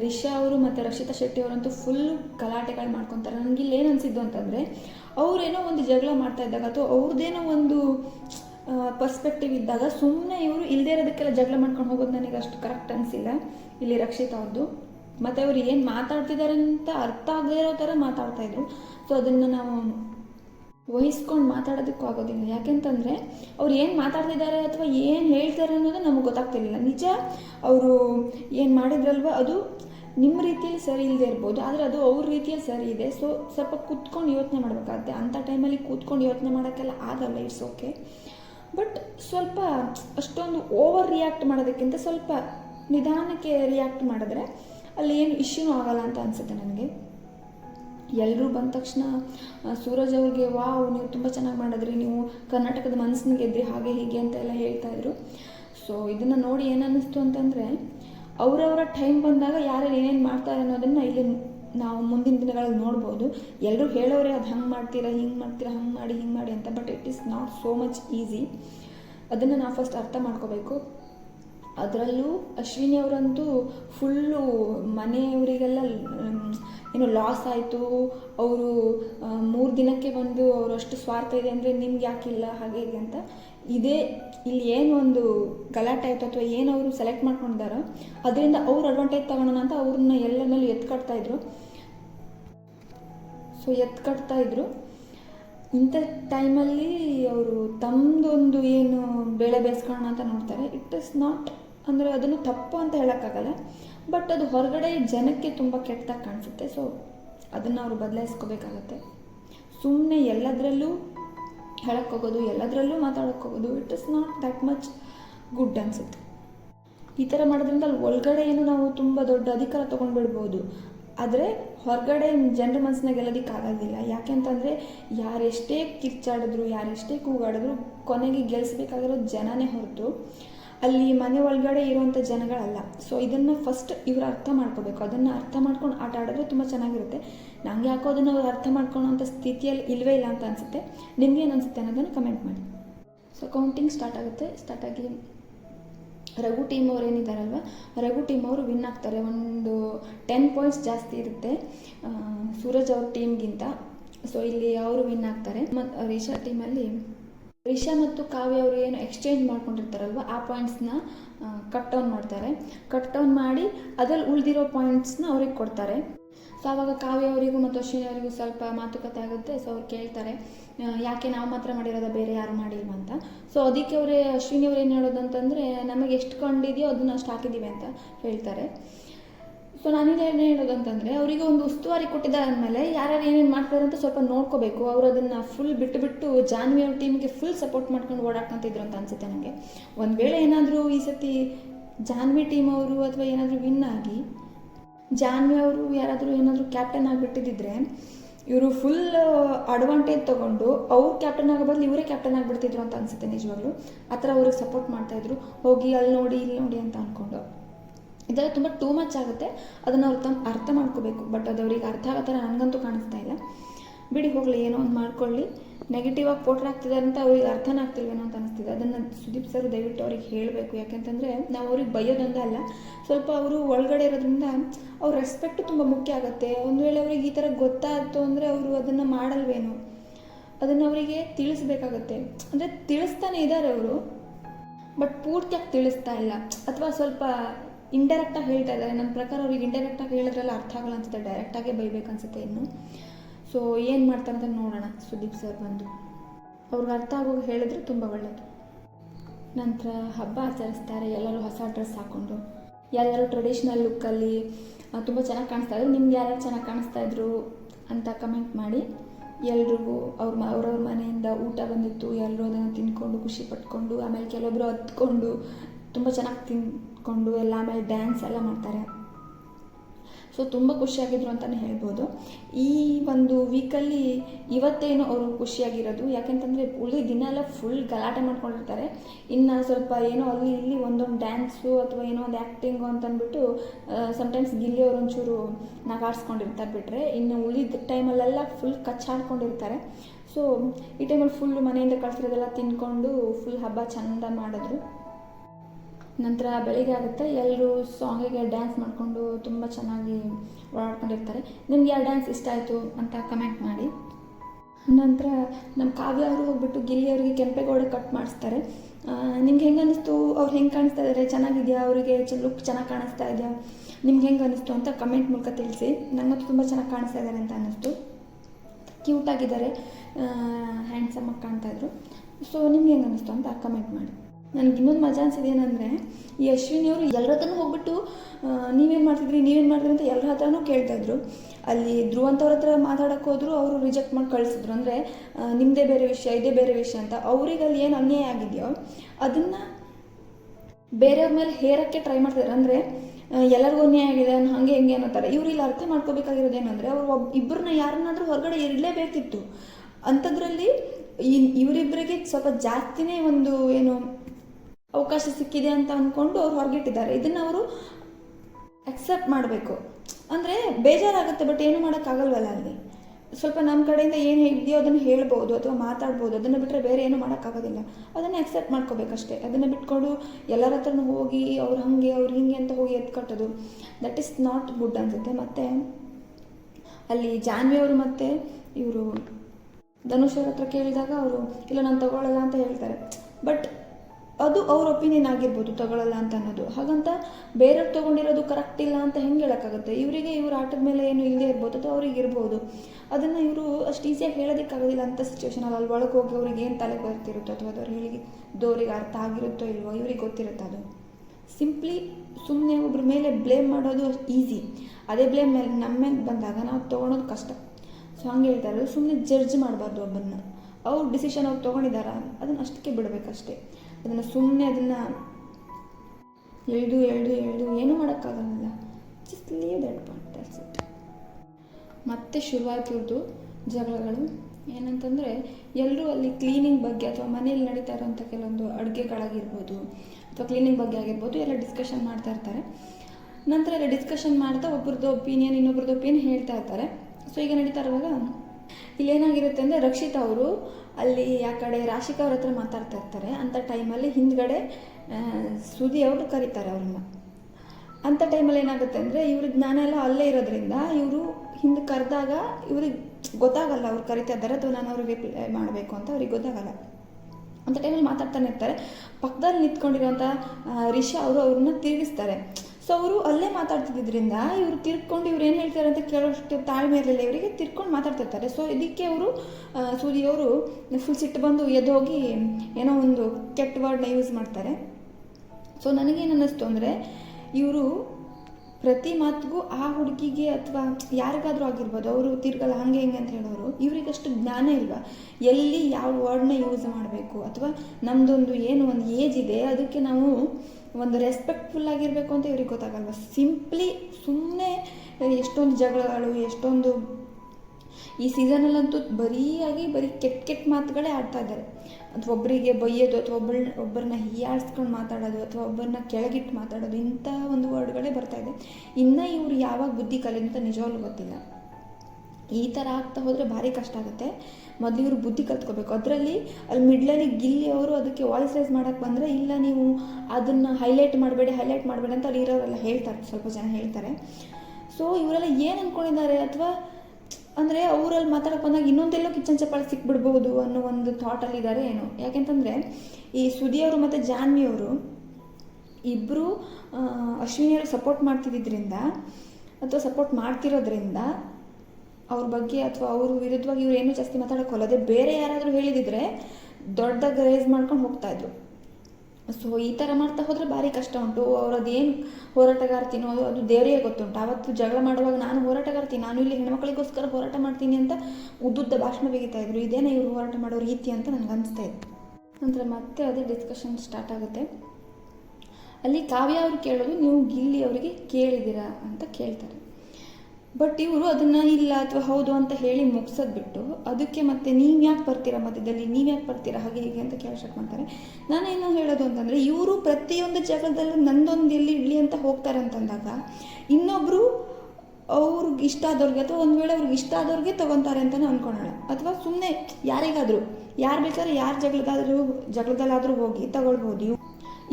Speaker 1: ರಿಷಾ ಅವರು ಮತ್ತು ರಕ್ಷಿತಾ ಶೆಟ್ಟಿ ಅವರಂತೂ ಫುಲ್ ಗಲಾಟೆಗಳು ಮಾಡ್ಕೊತಾರೆ. ನನಗೆ ಇಲ್ಲಿ ಏನು ಅನಿಸಿದ್ದು ಅಂತಂದರೆ, ಅವರೇನೋ ಒಂದು ಜಗಳ ಮಾಡ್ತಾ ಇದ್ದಾಗ ಅಥವಾ ಅವ್ರದ್ದೇನೋ ಒಂದು ಪರ್ಸ್ಪೆಕ್ಟಿವ್ ಇದ್ದಾಗ ಸುಮ್ಮನೆ ಇವರು ಇಲ್ಲದೇ ಇರೋದಕ್ಕೆಲ್ಲ ಜಗಳ ಮಾಡ್ಕೊಂಡು ಹೋಗೋದು ನನಗೆ ಅಷ್ಟು ಕರೆಕ್ಟ್ ಅನಿಸಿಲ್ಲ, ಇಲ್ಲಿ ರಕ್ಷಿತಾ ಅವ್ರದ್ದು ಮತ್ತು ಅವ್ರು ಏನು ಮಾತಾಡ್ತಿದ್ದಾರೆ ಅಂತ ಅರ್ಥ ಆಗದೇ ಇರೋ ಥರ ಮಾತಾಡ್ತಾ ಇದ್ರು. ಸೊ ಅದನ್ನು ನಾವು ವಹಿಸ್ಕೊಂಡು ಮಾತಾಡೋದಕ್ಕೂ ಆಗೋದಿಲ್ಲ. ಯಾಕೆಂತಂದರೆ ಅವ್ರು ಏನು ಮಾತಾಡ್ತಿದ್ದಾರೆ ಅಥವಾ ಏನು ಹೇಳ್ತಾರೆ ಅನ್ನೋದು ನಮಗೆ ಗೊತ್ತಾಗ್ತಿರಲಿಲ್ಲ. ನಿಜ ಅವರು ಏನು ಮಾಡಿದ್ರಲ್ವ ಅದು ನಿಮ್ಮ ರೀತಿಯಲ್ಲಿ ಸರಿ ಇಲ್ಲದೆ ಇರ್ಬೋದು, ಆದರೆ ಅದು ಅವ್ರ ರೀತಿಯಲ್ಲಿ ಸರಿ ಇದೆ. ಸೊ ಸ್ವಲ್ಪ ಕೂತ್ಕೊಂಡು ಯೋಚನೆ ಮಾಡಬೇಕಾಗುತ್ತೆ ಅಂಥ ಟೈಮಲ್ಲಿ ಕೂತ್ಕೊಂಡು ಯೋಚನೆ ಮಾಡೋಕ್ಕೆಲ್ಲ ಆಗಲ್ಲ, ಇಟ್ಸ್ ಓಕೆ. ಬಟ್ ಸ್ವಲ್ಪ ಅಷ್ಟೊಂದು ಓವರ್ ರಿಯಾಕ್ಟ್ ಮಾಡೋದಕ್ಕಿಂತ ಸ್ವಲ್ಪ ನಿಧಾನಕ್ಕೆ ರಿಯಾಕ್ಟ್ ಮಾಡಿದ್ರೆ ಅಲ್ಲಿ ಏನು ಇಶ್ಯೂನೂ ಆಗಲ್ಲ ಅಂತ ಅನಿಸುತ್ತೆ ನನಗೆ. ಎಲ್ಲರೂ ಬಂದ ತಕ್ಷಣ ಸೂರಜ್ ಅವ್ರಿಗೆ, ವಾವ್, ನೀವು ತುಂಬ ಚೆನ್ನಾಗಿ ಮಾಡಿದ್ರಿ, ನೀವು ಕರ್ನಾಟಕದ ಮನಸ್ಸನ್ನ ಗೆದ್ದಿರಿ ಹಾಗೆ ಹೀಗೆ ಅಂತ ಎಲ್ಲ ಹೇಳ್ತಾ ಇದ್ರು. ಸೊ ಇದನ್ನು ನೋಡಿ ಏನು ಅನ್ನಿಸ್ತು ಅಂತಂದರೆ, ಅವರವರ ಟೈಮ್ ಬಂದಾಗ ಯಾರು ಏನೇನು ಮಾಡ್ತಾರೆ ಅನ್ನೋದನ್ನು ಇಲ್ಲಿ ನಾವು ಮುಂದಿನ ದಿನಗಳಲ್ಲಿ ನೋಡ್ಬೋದು. ಎಲ್ಲರೂ ಹೇಳೋರೆ ಅದು ಹಂಗೆ ಮಾಡ್ತೀರಾ, ಹಿಂಗೆ ಮಾಡ್ತೀರಾ, ಹಂಗೆ ಮಾಡಿ, ಹಿಂಗೆ ಮಾಡಿ ಅಂತ but it is not so much easy ಅದನ್ನು ನಾವು ಫಸ್ಟ್ ಅರ್ಥ ಮಾಡ್ಕೋಬೇಕು. ಅದರಲ್ಲೂ ಅಶ್ವಿನಿ ಅವರಂತೂ ಫುಲ್ಲು ಮನೆಯವರಿಗೆಲ್ಲ ಏನು ಲಾಸ್ ಆಯಿತು. ಅವರು ಮೂರು ದಿನಕ್ಕೆ ಬಂದು ಅವರು ಅಷ್ಟು ಸ್ವಾರ್ಥ ಇದೆ ಅಂದರೆ ನಿಮ್ಗೆ ಯಾಕಿಲ್ಲ ಹಾಗೆ ಹೀಗೆ ಅಂತ. ಇದೇ, ಇಲ್ಲಿ ಏನು ಒಂದು ಗಲಾಟೆ ಆಯಿತು ಅಥವಾ ಏನು ಅವರು ಸೆಲೆಕ್ಟ್ ಮಾಡ್ಕೊಂಡಿದ್ದಾರೋ, ಅದರಿಂದ ಅವ್ರು ಅಡ್ವಾಂಟೇಜ್ ತಗೊಳ್ಳೋಣ ಅಂತ ಅವ್ರನ್ನ ಎಲ್ಲ ಮೇಲೆ ಇದ್ರು. ಸೊ ಎತ್ಕಟ್ತಾ ಇದ್ರು. ಇಂಥ ಟೈಮಲ್ಲಿ ಅವರು ತಮ್ಮದೊಂದು ಏನು ಬೆಳೆ ಬೇಯಿಸ್ಕೊಳ್ಳೋಣ ಅಂತ ನೋಡ್ತಾರೆ. ಇಟ್ ಇಸ್ ನಾಟ್ ಅಂದರೆ ಅದನ್ನು ತಪ್ಪು ಅಂತ ಹೇಳೋಕ್ಕಾಗಲ್ಲ. ಬಟ್ ಅದು ಹೊರಗಡೆ ಜನಕ್ಕೆ ತುಂಬ ಕೆಟ್ಟದಾಗಿ ಕಾಣಿಸುತ್ತೆ. ಸೊ ಅದನ್ನು ಅವರು ಬದಲಾಯಿಸ್ಕೋಬೇಕಾಗತ್ತೆ. ಸುಮ್ಮನೆ ಎಲ್ಲದರಲ್ಲೂ ಹೇಳಕ್ಕೆ ಹೋಗೋದು, ಎಲ್ಲದರಲ್ಲೂ ಮಾತಾಡೋಕ್ಕೋಗೋದು it is not that much good ಅನಿಸುತ್ತೆ. ಈ ಥರ ಮಾಡೋದ್ರಿಂದ ಅಲ್ಲಿ ಒಳಗಡೆ ಏನು ನಾವು ತುಂಬ ದೊಡ್ಡ ಅಧಿಕಾರ ತೊಗೊಂಡ್ಬಿಡ್ಬೋದು. ಆದರೆ ಹೊರಗಡೆ ಜನರ ಮನಸ್ಸನ್ನ ಗೆಲ್ಲೋದಕ್ಕೆ ಆಗೋದಿಲ್ಲ. ಯಾಕೆಂತಂದರೆ ಯಾರೆಷ್ಟೇ ಕಿಚ್ಚಾಡಿದ್ರು ಯಾರೆಷ್ಟೇ ಕೂಗಾಡಿದ್ರು, ಕೊನೆಗೆ ಗೆಲ್ಲಿಸ್ಬೇಕಾಗಿರೋ ಜನನೇ ಹೊರತು ಅಲ್ಲಿ ಮನೆ ಒಳಗಡೆ ಇರುವಂಥ ಜನಗಳಲ್ಲ. ಸೊ ಇದನ್ನು ಫಸ್ಟ್ ಇವರು ಅರ್ಥ ಮಾಡ್ಕೋಬೇಕು. ಅದನ್ನು ಅರ್ಥ ಮಾಡ್ಕೊಂಡು ಆಟ ಆಡಿದ್ರೆ ತುಂಬ ಚೆನ್ನಾಗಿರುತ್ತೆ. ನಂಗೆ ಯಾಕೋ ಅದನ್ನು ಅವ್ರು ಅರ್ಥ ಮಾಡ್ಕೊಳ್ಳೋಂಥ ಸ್ಥಿತಿಯಲ್ಲಿ ಇಲ್ಲವೇ ಇಲ್ಲ ಅಂತ ಅನಿಸುತ್ತೆ. ನಿಮ್ಗೇನು ಅನಿಸುತ್ತೆ ಅನ್ನೋದನ್ನು ಕಮೆಂಟ್ ಮಾಡಿ. ಸೊ ಕೌಂಟಿಂಗ್ ಸ್ಟಾರ್ಟ್ ಆಗುತ್ತೆ. ಸ್ಟಾರ್ಟ್ ಆಗಿ ರಘು ಟೀಮ್ ಅವ್ರು ಏನಿದ್ದಾರಲ್ವ ರಘು ಟೀಮ್ ಅವರು ವಿನ್ ಆಗ್ತಾರೆ. ಒಂದು ಟೆನ್ ಪಾಯಿಂಟ್ಸ್ ಜಾಸ್ತಿ ಇರುತ್ತೆ ಸೂರಜ್ ಅವ್ರ ಟೀಮ್ಗಿಂತ ಸೊ ಇಲ್ಲಿ ಅವರು ವಿನ್ ಆಗ್ತಾರೆ. ಮತ್ತು ರಿಷಾ ಟೀಮಲ್ಲಿ ರಿಷಾ ಮತ್ತು ಕಾವ್ಯ ಅವರು ಏನು ಎಕ್ಸ್ಚೇಂಜ್ ಮಾಡ್ಕೊಂಡಿರ್ತಾರಲ್ವ, ಆ ಪಾಯಿಂಟ್ಸ್ನ ಕಟ್ ಡೌನ್ ಮಾಡ್ತಾರೆ. ಕಟ್ ಡೌನ್ ಮಾಡಿ ಅದ್ರಲ್ಲಿ ಉಳಿದಿರೋ ಪಾಯಿಂಟ್ಸ್ನ ಅವ್ರಿಗೆ ಕೊಡ್ತಾರೆ. ಸೊ ಆವಾಗ ಕಾವ್ಯ ಅವರಿಗೂ ಮತ್ತು ಅಶ್ವಿನಿ ಅವರಿಗೂ ಸ್ವಲ್ಪ ಮಾತುಕತೆ ಆಗುತ್ತೆ. ಸೊ ಅವ್ರು ಕೇಳ್ತಾರೆ ಯಾಕೆ ನಾವು ಮಾತ್ರ ಮಾಡಿರೋದ, ಬೇರೆ ಯಾರು ಮಾಡಿಲ್ವ ಅಂತ. ಸೊ ಅದಕ್ಕೆ ಅವರೇ, ಅಶ್ವಿನಿ ಅವ್ರು ಏನು ಹೇಳೋದಂತಂದರೆ ನಮಗೆ ಎಷ್ಟು ಕಂಡಿದೆಯೋ ಅದನ್ನ ಅಷ್ಟು ಹಾಕಿದ್ದೀವಿ ಅಂತ ಹೇಳ್ತಾರೆ. ಸೊ ನಾನೀಗ ಏನು ಹೇಳೋದಂತಂದರೆ, ಅವರಿಗೆ ಒಂದು ಉಸ್ತುವಾರಿ ಕೊಟ್ಟಿದ್ದಾರೆ ಅಂದಮೇಲೆ ಯಾರ್ಯಾರು ಏನೇನು ಮಾಡ್ತಾರೆ ಅಂತ ಸ್ವಲ್ಪ ನೋಡ್ಕೋಬೇಕು. ಅವರು ಅದನ್ನು ಫುಲ್ ಬಿಟ್ಟು ಬಿಟ್ಟು ಜಾನ್ವಿ ಅವ್ರ ಟೀಮ್ಗೆ ಫುಲ್ ಸಪೋರ್ಟ್ ಮಾಡ್ಕೊಂಡು ಓಡಾಡ್ಕೊತಿದ್ರು ಅಂತ ಅನಿಸುತ್ತೆ ನನಗೆ ಒಂದು ವೇಳೆ ಏನಾದರೂ ಈ ಸತಿ ಜಾನ್ವಿ ಟೀಮ್ ಅವರು ಅಥವಾ ಏನಾದರೂ ವಿನ್ ಆಗಿ, ಜಾನ್ವಿ ಅವರು ಯಾರಾದರೂ ಏನಾದರೂ ಕ್ಯಾಪ್ಟನ್ ಆಗಿಬಿಟ್ಟಿದ್ದಿದ್ರೆ, ಇವರು ಫುಲ್ ಅಡ್ವಾಂಟೇಜ್ ತೊಗೊಂಡು ಅವ್ರು ಕ್ಯಾಪ್ಟನ್ ಆಗೋ ಬದಲು ಇವರೇ ಕ್ಯಾಪ್ಟನ್ ಆಗಿಬಿಡ್ತಿದ್ರು ಅಂತ ಅನಿಸುತ್ತೆ ನಿಜವಾಗ್ಲೂ. ಆ ಥರ ಅವ್ರಿಗೆ ಸಪೋರ್ಟ್ ಮಾಡ್ತಾಯಿದ್ರು ಹೋಗಿ ಅಲ್ಲಿ ನೋಡಿ, ಇಲ್ಲಿ ನೋಡಿ ಅಂತ ಅಂದ್ಕೊಂಡು ಇದೆಲ್ಲ ತುಂಬ ಟೂ ಮಚ್ ಆಗುತ್ತೆ. ಅದನ್ನು ಅವ್ರು ತಮ್ಮ ಅರ್ಥ ಮಾಡ್ಕೋಬೇಕು. ಬಟ್ ಅದು ಅವ್ರಿಗೆ ಅರ್ಥ ಆಗೋ ಥರ ನನಗಂತೂ ಕಾಣಿಸ್ತಾ ಇಲ್ಲ. ಬಿಡಿ ಹೋಗಲಿ, ಏನೋ ಒಂದು ಮಾಡ್ಕೊಳ್ಳಿ. ನೆಗೆಟಿವ್ ಆಗಿ ಪೋಟ್ರ್ ಆಗ್ತಿದ್ದಾರೆ ಅಂತ ಅವ್ರಿಗೆ ಅರ್ಥನೇ ಆಗ್ತಿಲ್ವೇನೋ ಅಂತ ಅನಿಸ್ತಿದೆ. ಅದನ್ನು ಸುದೀಪ್ ಸರ್ ದಯವಿಟ್ಟು ಅವ್ರಿಗೆ ಹೇಳಬೇಕು. ಯಾಕೆಂತಂದರೆ ನಾವು ಅವ್ರಿಗೆ ಬೈಯೋದೊಂದೇ ಅಲ್ಲ. ಸ್ವಲ್ಪ ಅವರು ಒಳಗಡೆ ಇರೋದ್ರಿಂದ ಅವ್ರ ರೆಸ್ಪೆಕ್ಟ್ ತುಂಬ ಮುಖ್ಯ ಆಗುತ್ತೆ. ಒಂದು ವೇಳೆ ಅವ್ರಿಗೆ ಈ ಥರ ಗೊತ್ತಾಯಿತು ಅಂದರೆ ಅವರು ಅದನ್ನು ಮಾಡಲ್ವೇನೋ. ಅದನ್ನು ಅವರಿಗೆ ತಿಳಿಸ್ಬೇಕಾಗತ್ತೆ. ಅಂದರೆ ತಿಳಿಸ್ತಾನೆ ಇದ್ದಾರೆ ಅವರು. ಬಟ್ ಪೂರ್ತಿಯಾಗಿ ತಿಳಿಸ್ತಾ ಇಲ್ಲ. ಅಥವಾ ಸ್ವಲ್ಪ ಇಂಡೈರೆಕ್ಟಾಗಿ ಹೇಳ್ತಾ ಇದ್ದಾರೆ. ನನ್ನ ಪ್ರಕಾರ ಅವ್ರಿಗೆ ಇಂಡೈರೆಕ್ಟಾಗಿ ಹೇಳಿದ್ರಲ್ಲ ಅರ್ಥ ಆಗಲ್ಲ ಅನ್ಸುತ್ತೆ. ಡೈರೆಕ್ಟಾಗೇ ಬೈಬೇಕು ಅನ್ಸುತ್ತೆ ಇನ್ನು. ಸೊ ಏನು ಮಾಡ್ತಾರೆ ಅಂತ ನೋಡೋಣ. ಸುದೀಪ್ ಸರ್ ಬಂದು. ಅವ್ರಿಗೆ ಅರ್ಥ ಆಗೋಗಿ ಹೇಳಿದ್ರೆ ತುಂಬ ಒಳ್ಳೆಯದು ನಂತರ ಹಬ್ಬ ಆಚರಿಸ್ತಾರೆ. ಎಲ್ಲರೂ ಹೊಸ ಡ್ರೆಸ್ ಹಾಕ್ಕೊಂಡು ಯಾರ್ಯಾರು ಟ್ರೆಡಿಷ್ನಲ್ ಲುಕ್ಕಲ್ಲಿ ತುಂಬ ಚೆನ್ನಾಗಿ ಕಾಣಿಸ್ತಾ ಇದ್ರು. ನಿಮ್ಗೆ ಯಾರ್ಯಾರು ಚೆನ್ನಾಗಿ ಕಾಣಿಸ್ತಾ ಇದ್ರು ಅಂತ ಕಮೆಂಟ್ ಮಾಡಿ. ಎಲ್ರಿಗೂ ಅವ್ರ ಮ, ಅವ್ರವ್ರ ಮನೆಯಿಂದ ಊಟ ಬಂದಿತ್ತು. ಎಲ್ಲರೂ ಅದನ್ನು ತಿಂದ್ಕೊಂಡು ಖುಷಿ ಪಟ್ಕೊಂಡು, ಆಮೇಲೆ ಕೆಲವೊಬ್ಬರು ಹತ್ಕೊಂಡು ತುಂಬ ಚೆನ್ನಾಗಿ ತಿಂದ್ಕೊಂಡು ಎಲ್ಲ ಆಮೇಲೆ ಡ್ಯಾನ್ಸ್ ಎಲ್ಲ ಮಾಡ್ತಾರೆ. ಸೊ ತುಂಬ ಖುಷಿಯಾಗಿದ್ರು ಅಂತಲೇ ಹೇಳ್ಬೋದು. ಈ ಒಂದು ವೀಕಲ್ಲಿ ಇವತ್ತೇನು ಅವರು ಖುಷಿಯಾಗಿರೋದು? ಯಾಕೆಂತಂದರೆ ಉಳಿದ ದಿನ ಎಲ್ಲ ಫುಲ್ ಗಲಾಟೆ ಮಾಡ್ಕೊಂಡಿರ್ತಾರೆ. ಇನ್ನು ಸ್ವಲ್ಪ ಏನೋ ಅಲ್ಲಿ ಇಲ್ಲಿ ಒಂದೊಂದು ಡ್ಯಾನ್ಸು ಅಥವಾ ಏನೋ ಒಂದು ಆ್ಯಕ್ಟಿಂಗು ಅಂತಂದ್ಬಿಟ್ಟು ಸಮ್ಟೈಮ್ಸ್ ಗಿಲ್ಲಿ ಅವ್ರು ಒಂಚೂರು ನಗಾಡ್ಸ್ಕೊಂಡಿರ್ತಾರೆ ಬಿಟ್ಟರೆ ಇನ್ನು ಉಳಿದ ಟೈಮಲ್ಲೆಲ್ಲ ಫುಲ್ ಕಚ್ಚಾಡ್ಕೊಂಡಿರ್ತಾರೆ. ಸೊ ಈ ಟೈಮಲ್ಲಿ ಫುಲ್ಲು ಮನೆಯಿಂದ ಕಳಿಸಿರೋದೆಲ್ಲ ತಿನ್ಕೊಂಡು ಫುಲ್ ಹಬ್ಬ ಚಂದ ಮಾಡಿದ್ರು. ನಂತರ ಬೆಳಿಗ್ಗೆ ಆಗುತ್ತೆ. ಎಲ್ಲರೂ ಸಾಂಗಿಗೆ ಡ್ಯಾನ್ಸ್ ಮಾಡಿಕೊಂಡು ತುಂಬ ಚೆನ್ನಾಗಿ ಓಡಾಡ್ಕೊಂಡಿರ್ತಾರೆ. ನಿಮ್ಗೆ ಯಾವ ಡ್ಯಾನ್ಸ್ ಇಷ್ಟ ಆಯಿತು ಅಂತ ಕಮೆಂಟ್ ಮಾಡಿ. ನಂತರ ನಮ್ಮ ಕಾವ್ಯ ಅವರು ಹೋಗ್ಬಿಟ್ಟು ಗಿಲ್ಲಿ ಅವರಿಗೆ ಕೆಂಪೇಗೌಡ ಕಟ್ ಮಾಡಿಸ್ತಾರೆ. ನಿಮ್ಗೆ ಹೆಂಗೆ ಅನ್ನಿಸ್ತು ಅವ್ರು ಹೆಂಗೆ ಕಾಣಿಸ್ತಾ ಇದ್ದಾರೆ ಚೆನ್ನಾಗಿದೆಯಾ? ಅವರಿಗೆ ಲುಕ್ ಚೆನ್ನಾಗಿ ಕಾಣಿಸ್ತಾ ಇದೆಯಾ? ನಿಮ್ಗೆ ಹೆಂಗೆ ಅನ್ನಿಸ್ತು ಅಂತ ಕಮೆಂಟ್ ಮೂಲಕ ತಿಳಿಸಿ. ನನಗಂತೂ ತುಂಬ ಚೆನ್ನಾಗಿ ಕಾಣಿಸ್ತಾ ಇದ್ದಾರೆ ಅಂತ ಅನ್ನಿಸ್ತು ಕ್ಯೂಟಾಗಿದ್ದಾರೆ ಹ್ಯಾಂಡ್ಸಮ್ಮಾಗಿ ಕಾಣ್ತಾ ಇದ್ರು. ಸೊ ನಿಮ್ಗೆ ಹೆಂಗೆ ಅನ್ನಿಸ್ತು ಅಂತ ಕಮೆಂಟ್ ಮಾಡಿ. ನನಗೆ ಇನ್ನೊಂದು ಮಜಾ ಅನ್ಸಿದ್ದು ಏನಂದರೆ ಈ ಅಶ್ವಿನಿಯವರು ಎಲ್ಲರ ಹತ್ರನೂ ಹೋಗ್ಬಿಟ್ಟು ನೀವೇನು ಮಾಡ್ತಿದ್ರಿ, ನೀವೇನು ಮಾಡಿದ್ರಿ ಅಂತ ಎಲ್ಲರ ಹತ್ರನೂ ಕೇಳ್ತಾಯಿದ್ರು ಅಲ್ಲಿ ಧ್ರುವಂತವ್ರ ಹತ್ರ ಮಾತಾಡೋಕೆ ಹೋದ್ರು, ಅವರು ರಿಜೆಕ್ಟ್ ಮಾಡಿ ಕಳಿಸಿದ್ರು. ಅಂದರೆ ನಿಮ್ಮದೇ ಬೇರೆ ವಿಷಯ, ಇದೇ ಬೇರೆ ವಿಷಯ ಅಂತ ಅವ್ರಿಗೆ ಅಲ್ಲಿ ಏನು ಅನ್ಯಾಯ ಆಗಿದೆಯೋ, ಅದನ್ನು ಬೇರೆಯವ್ರ ಮೇಲೆ ಹೇರಕ್ಕೆ ಟ್ರೈ ಮಾಡ್ತಿದ್ದಾರೆ ಅಂದರೆ ಎಲ್ಲರಿಗೂ ಅನ್ಯಾಯ ಆಗಿದೆ ಅನ್ನೋ ಹಾಗೆ ಹೆಂಗೆ ಅನ್ನೋತಾರೆ. ಇವ್ರು ಇಲ್ಲಿ ಅರ್ಥ ಮಾಡ್ಕೋಬೇಕಾಗಿರೋದು ಏನಂದರೆ ಅವ್ರು ಒಬ್ಬ ಇಬ್ಬರನ್ನ ಯಾರನ್ನಾದರೂ ಹೊರಗಡೆ ಇರಲೇಬೇಕಿತ್ತು. ಅಂಥದ್ರಲ್ಲಿ ಇವರಿಬ್ಬರಿಗೆ ಸ್ವಲ್ಪ ಜಾಸ್ತಿನೇ ಒಂದು ಏನು ಅವಕಾಶ ಸಿಕ್ಕಿದೆ ಅಂತ ಅಂದ್ಕೊಂಡು ಅವ್ರು ಹೊರಗಿಟ್ಟಿದ್ದಾರೆ. ಇದನ್ನು ಅವರು ಅಕ್ಸೆಪ್ಟ್ ಮಾಡಬೇಕು. ಅಂದರೆ ಬೇಜಾರಾಗುತ್ತೆ ಬಟ್ ಏನು ಮಾಡೋಕ್ಕಾಗಲ್ವಲ್ಲ ಅಲ್ಲಿ. ಸ್ವಲ್ಪ ನಮ್ಮ ಕಡೆಯಿಂದ ಏನು ಇದೆಯೋ ಅದನ್ನು ಹೇಳ್ಬೋದು, ಅಥವಾ ಮಾತಾಡ್ಬೋದು. ಅದನ್ನು ಬಿಟ್ಟರೆ ಬೇರೆ ಏನು ಮಾಡೋಕ್ಕಾಗೋದಿಲ್ಲ. ಅದನ್ನು ಅಕ್ಸೆಪ್ಟ್ ಮಾಡ್ಕೋಬೇಕಷ್ಟೇ. ಅದನ್ನು ಬಿಟ್ಕೊಂಡು ಎಲ್ಲರ ಹತ್ರನೂ ಹೋಗಿ ಅವ್ರು ಹಾಗೆ, ಅವ್ರು ಹಿಂಗೆ ಅಂತ ಹೋಗಿ ಎತ್ಕಟ್ಟೋದು ದಟ್ ಈಸ್ ನಾಟ್ ಗುಡ್ ಅನ್ಸುತ್ತೆ. ಮತ್ತು ಅಲ್ಲಿ ಜಾನ್ವಿ ಅವರು ಮತ್ತು ಇವರು ಧನುಷ್ ಅವ್ರ ಹತ್ರ ಕೇಳಿದಾಗ ಅವರು, ಇಲ್ಲ, ನಾನು ತಗೊಳ್ಳಲ್ಲ ಅಂತ ಹೇಳ್ತಾರೆ. ಬಟ್ ಅದು ಅವ್ರ ಒಪಿನಿಯನ್ ಆಗಿರ್ಬೋದು ತಗೊಳ್ಳಲ್ಲ ಅಂತ ಅನ್ನೋದು. ಹಾಗಂತ ಬೇರೆಯವ್ರು ತಗೊಂಡಿರೋದು ಕರೆಕ್ಟ್ ಇಲ್ಲ ಅಂತ ಹೆಂಗೆ ಹೇಳೋಕ್ಕಾಗುತ್ತೆ? ಇವರಿಗೆ ಇವ್ರ ಆಟದ ಮೇಲೆ ಏನು ಇಲ್ಲದೆ ಇರ್ಬೋದು ಅಥವಾ ಅವ್ರಿಗೆ ಇರ್ಬೋದು. ಅದನ್ನು ಇವರು ಅಷ್ಟು ಈಸಿಯಾಗಿ ಹೇಳೋದಕ್ಕಾಗೋದಿಲ್ಲ ಅಂತ ಸಿಚುವೇಶನಲ್ಲಿ ಅಲ್ಲಿ ಒಳಗೆ ಹೋಗಿ ಅವ್ರಿಗೆ ಏನು ತಲೆ ಬರ್ತಿರುತ್ತೋ ಅಥವಾ ಅದು ಹೇಳಿ ದೋರಿಗೆ ಅರ್ಥ ಆಗಿರುತ್ತೋ ಇಲ್ವೋ ಇವ್ರಿಗೆ ಗೊತ್ತಿರುತ್ತೆ ಅದು. ಸಿಂಪ್ಲಿ ಸುಮ್ಮನೆ ಒಬ್ರ ಮೇಲೆ ಬ್ಲೇಮ್ ಮಾಡೋದು ಈಸಿ ಅದೇ ಬ್ಲೇಮ್ ಮೇಲೆ ನಮ್ಮ ಮೇಲೆ ಬಂದಾಗ ನಾವು ತೊಗೊಳೋದು ಕಷ್ಟ. ಸೊ ಹಂಗೆ ಹೇಳ್ತಾರೆ ಸುಮ್ಮನೆ ಜಡ್ಜ್ ಮಾಡಬಾರ್ದು ಒಬ್ಬನ್ನ. ಅವ್ರು ಡಿಸಿಷನ್ ಅವ್ರು ತೊಗೊಂಡಿದ್ದಾರ, ಅದನ್ನು ಅಷ್ಟಕ್ಕೆ ಬಿಡಬೇಕಷ್ಟೇ. ಅದನ್ನು ಸುಮ್ಮನೆ ಅದನ್ನು ಎಳ್ದು ಎಳ್ದು ಎಳ್ದು ಏನೂ ಮಾಡೋಕ್ಕಾಗಲ್ಲ. Just leave that part that's it ಮತ್ತೆ ಶುರುವಾಯ್ತು ಜಗಳಗಳು. ಏನಂತಂದರೆ ಎಲ್ಲರೂ ಅಲ್ಲಿ ಕ್ಲೀನಿಂಗ್ ಬಗ್ಗೆ ಅಥವಾ ಮನೆಯಲ್ಲಿ ನಡೀತಾ ಇರೋಂಥ ಕೆಲವೊಂದು ಅಡುಗೆಗಳಾಗಿರ್ಬೋದು ಅಥವಾ ಕ್ಲೀನಿಂಗ್ ಬಗ್ಗೆ ಆಗಿರ್ಬೋದು ಎಲ್ಲ ಡಿಸ್ಕಷನ್ ಮಾಡ್ತಾ ಇರ್ತಾರೆ. ನಂತರ ಎಲ್ಲ ಡಿಸ್ಕಷನ್ ಮಾಡ್ತಾ ಒಬ್ರದ್ದು ಒಪಿನಿಯನ್ ಇನ್ನೊಬ್ರದ್ದು ಒಪಿನಿಯನ್ ಹೇಳ್ತಾ ಇರ್ತಾರೆ. ಸೊ ಈಗ ನಡೀತಾ ಇರುವಾಗ ಇಲ್ಲೇನಾಗಿರುತ್ತೆ ಅಂದರೆ ರಕ್ಷಿತಾ ಅವರು ಅಲ್ಲಿ ಆ ಕಡೆ ರಾಶಿಕಾ ಅವ್ರ ಹತ್ರ ಮಾತಾಡ್ತಾ ಇರ್ತಾರೆ. ಅಂಥ ಟೈಮಲ್ಲಿ ಹಿಂದ್ಗಡೆ ಸುದಿ ಅವರು ಕರೀತಾರೆ ಅವ್ರನ್ನ. ಅಂಥ ಟೈಮಲ್ಲಿ ಏನಾಗುತ್ತೆ ಅಂದರೆ ಇವ್ರ ಜ್ಞಾನ ಎಲ್ಲ ಅಲ್ಲೇ ಇರೋದ್ರಿಂದ ಇವರು ಹಿಂದೆ ಕರೆದಾಗ ಇವ್ರಿಗೆ ಗೊತ್ತಾಗಲ್ಲ ಅವ್ರು ಕರಿತಾ ಇದ್ದಾರೆ ಅಥವಾ ನಾನು ಅವ್ರಿಗೆ ರಿಪ್ಲೈ ಮಾಡಬೇಕು ಅಂತ ಅವ್ರಿಗೆ ಗೊತ್ತಾಗಲ್ಲ. ಅಂಥ ಟೈಮಲ್ಲಿ ಮಾತಾಡ್ತಾನೆ ಇರ್ತಾರೆ. ಪಕ್ಕದಲ್ಲಿ ನಿಂತ್ಕೊಂಡಿರೋಂಥ ರಿಷಾ ಅವರು ಅವ್ರನ್ನ ತಿರುಗಿಸ್ತಾರೆ. ಸೊ ಅವರು ಅಲ್ಲೇ ಮಾತಾಡ್ತಿದ್ದರಿಂದ ಇವರು ತಿರ್ಕೊಂಡು ಇವ್ರು ಏನು ಹೇಳ್ತಾರೆ ಅಂತ ಕೇಳೋಷ್ಟು ತಾಳ್ಮೆ ಇರಲಿಲ್ಲ. ಇವರಿಗೆ ತಿರ್ಕೊಂಡು ಮಾತಾಡ್ತಿರ್ತಾರೆ. ಸೊ ಇದಕ್ಕೆ ಅವರು ಸೂರ್ಯ ಅವರು ಫುಲ್ ಸಿಟ್ಟು ಬಂದು ಎದ್ದೋಗಿ ಏನೋ ಒಂದು ಕೆಟ್ಟ ವರ್ಡ್ನ ಯೂಸ್ ಮಾಡ್ತಾರೆ. ಸೊ ನನಗೇನು ಅನ್ನಿಸ್ತು ಅಂದರೆ, ಇವರು ಪ್ರತಿ ಮಾತಿಗೂ ಆ ಹುಡುಗಿಗೆ ಅಥವಾ ಯಾರಿಗಾದರೂ ಆಗಿರ್ಬೋದು, ಅವರು ತಿರ್ಗಲ್ಲ, ಹಾಗೆ ಹಿಂಗೆ ಅಂತ ಹೇಳೋರು ಇವರಿಗಷ್ಟು ಜ್ಞಾನ ಇಲ್ವಾ? ಎಲ್ಲಿ ಯಾವ ವರ್ಡ್ನ ಯೂಸ್ ಮಾಡಬೇಕು? ಅಥವಾ ನಮ್ಮದೊಂದು ಏನು, ಒಂದು ಏಜ್ ಇದೆ, ಅದಕ್ಕೆ ನಾವು ಒಂದು ರೆಸ್ಪೆಕ್ಟ್ಫುಲ್ ಆಗಿರಬೇಕು ಅಂತ ಇವ್ರಿಗೆ ಗೊತ್ತಾಗಲ್ವ? ಸಿಂಪ್ಲಿ ಸುಮ್ಮನೆ ಎಷ್ಟೊಂದು ಜಗಳಗಳು, ಎಷ್ಟೊಂದು ಈ ಸೀಸನಲ್ಲಂತೂ ಬರೀಯಾಗಿ ಬರೀ ಕೆಟ್ಟ ಕೆಟ್ಟ ಮಾತುಗಳೇ ಆಡ್ತಾ ಇದ್ದಾರೆ. ಅಥವಾ ಒಬ್ಬರಿಗೆ ಬೈಯೋದು, ಅಥವಾ ಒಬ್ಬಳ ಒಬ್ಬರನ್ನ ಹೀಯಾಡಿಸ್ಕೊಂಡು ಮಾತಾಡೋದು, ಅಥವಾ ಒಬ್ಬರನ್ನ ಕೆಳಗಿಟ್ಟು ಮಾತಾಡೋದು ಇಂಥ ಒಂದು ವರ್ಡ್ಗಳೇ ಬರ್ತಾ ಇದೆ. ಇನ್ನು ಇವರು ಯಾವಾಗ ಬುದ್ಧಿ ಕಲಿಯೋದು ನಿಜವಾಗ್ಲೂ ಗೊತ್ತಿಲ್ಲ. ಈ ಥರ ಆಗ್ತಾ ಹೋದರೆ ಭಾರಿ ಕಷ್ಟ ಆಗುತ್ತೆ. ಮೊದಲು ಇವರು ಬುದ್ಧಿ ಕಲ್ತ್ಕೋಬೇಕು. ಅದರಲ್ಲಿ ಅಲ್ಲಿ ಮಿಡ್ಲಲ್ಲಿ ಗಿಲ್ಲಿ ಅವರು ಅದಕ್ಕೆ ವಾಯ್ಸ್ ರೈಸ್ ಮಾಡೋಕ್ಕೆ ಬಂದರೆ ಇಲ್ಲ ನೀವು ಅದನ್ನು ಹೈಲೈಟ್ ಮಾಡಬೇಡಿ ಹೈಲೈಟ್ ಮಾಡಬೇಡಿ ಅಂತ ಅಲ್ಲಿ ಇರೋರೆಲ್ಲ ಹೇಳ್ತಾರೆ. ಸ್ವಲ್ಪ ಜನ ಹೇಳ್ತಾರೆ. ಸೊ ಇವರೆಲ್ಲ ಏನು ಅಂದ್ಕೊಂಡಿದ್ದಾರೆ ಅಥವಾ ಅಂದರೆ ಅವರಲ್ಲಿ ಮಾತಾಡಕ್ಕೆ ಬಂದಾಗ ಇನ್ನೊಂದೆಲ್ಲೋ ಕಿಚನ್ ಚಪ್ಪಾಳಿ ಸಿಕ್ಬಿಡ್ಬೋದು ಅನ್ನೋ ಒಂದು ಥಾಟಲ್ಲಿದ್ದಾರೆ ಏನೋ. ಯಾಕೆಂತಂದರೆ ಈ ಸುದಿ ಅವರು ಮತ್ತು ಜಾನ್ವಿ ಅವರು ಇಬ್ಬರು ಅಶ್ವಿನಿಯವರು ಸಪೋರ್ಟ್ ಮಾಡ್ತಿದ್ದರಿಂದ ಅಥವಾ ಸಪೋರ್ಟ್ ಮಾಡ್ತಿರೋದ್ರಿಂದ ಅವ್ರ ಬಗ್ಗೆ ಅಥವಾ ಅವ್ರ ವಿರುದ್ಧವಾಗಿ ಇವ್ರು ಏನೂ ಜಾಸ್ತಿ ಮಾತಾಡೋಕೆ ಹೋಗಲ್ಲ. ಅದೇ ಬೇರೆ ಯಾರಾದರೂ ಹೇಳಿದಿದ್ರೆ ದೊಡ್ಡದಾಗಿ ರೈಸ್ ಮಾಡ್ಕೊಂಡು ಹೋಗ್ತಾಯಿದ್ರು ಸೊ ಈ ಥರ ಮಾಡ್ತಾ ಹೋದರೆ ಭಾರಿ ಕಷ್ಟ ಉಂಟು. ಅವ್ರು ಅದೇನು ಹೋರಾಟಗಾರ್ತಿನೋ ಅದು ದೇವರಿಗೆ ಗೊತ್ತುಂಟು. ಆವತ್ತು ಜಗಳ ಮಾಡುವಾಗ ನಾನು ಹೋರಾಟಗಾರ್ತೀನಿ ನಾನು ಇಲ್ಲಿ ಹೆಣ್ಮಕ್ಳಿಗೋಸ್ಕರ ಹೋರಾಟ ಮಾಡ್ತೀನಿ ಅಂತ ಉದ್ದುದ್ದ ಭಾಷಣ ಇದ್ರು. ಇದೇನೇ ಇವರು ಹೋರಾಟ ಮಾಡೋ ರೀತಿ ಅಂತ ನನಗೆ ಅನಿಸ್ತಾ ಇತ್ತು. ನಂತರ ಮತ್ತೆ ಅದೇ ಡಿಸ್ಕಷನ್ ಸ್ಟಾರ್ಟ್ ಆಗುತ್ತೆ. ಅಲ್ಲಿ ಕಾವ್ಯ ಅವರು ಕೇಳೋದು, ನೀವು ಗಿಲ್ಲಿ ಅವರಿಗೆ ಕೇಳಿದ್ದೀರಾ ಅಂತ ಕೇಳ್ತಾರೆ. ಬಟ್ ಇವರು ಅದನ್ನು ಇಲ್ಲ ಅಥವಾ ಹೌದು ಅಂತ ಹೇಳಿ ಮುಗ್ಸೋದು ಬಿಟ್ಟು ಅದಕ್ಕೆ ಮತ್ತೆ ನೀವು ಯಾಕೆ ಬರ್ತೀರಾ ಮಧ್ಯದಲ್ಲಿ, ನೀವು ಯಾಕೆ ಬರ್ತೀರಾ, ಹಾಗೆ ಹೀಗೆ ಅಂತ ಕೇಳಿ ಸ್ಟಾರ್ಟ್ ಮಾಡ್ತಾರೆ. ನಾನೇನು ಹೇಳೋದು ಅಂತಂದರೆ ಇವರು ಪ್ರತಿಯೊಂದು ಜಾಗದಲ್ಲೂ ನಂದೊಂದು ಎಲ್ಲಿ ಇಡ್ಲಿ ಅಂತ ಹೋಗ್ತಾರೆ ಅಂತಂದಾಗ ಇನ್ನೊಬ್ಬರು ಅವ್ರಿಗೆ ಇಷ್ಟ ಆದವ್ರಿಗೆ ಅಥವಾ ಒಂದು ವೇಳೆ ಅವ್ರಿಗೆ ಇಷ್ಟ ಆದವ್ರಿಗೆ ತೊಗೊತಾರೆ ಅಂತಲೇ ಅಂದ್ಕೊಳ್ಳೋಣ ಅಥವಾ ಸುಮ್ಮನೆ ಯಾರಿಗಾದರೂ, ಯಾರು ಬೇಕಾದ್ರೆ, ಯಾರು ಜಗಳದಾದರೂ, ಜಗಳದಲ್ಲಾದರೂ ಹೋಗಿ ತಗೊಳ್ಬೋದು.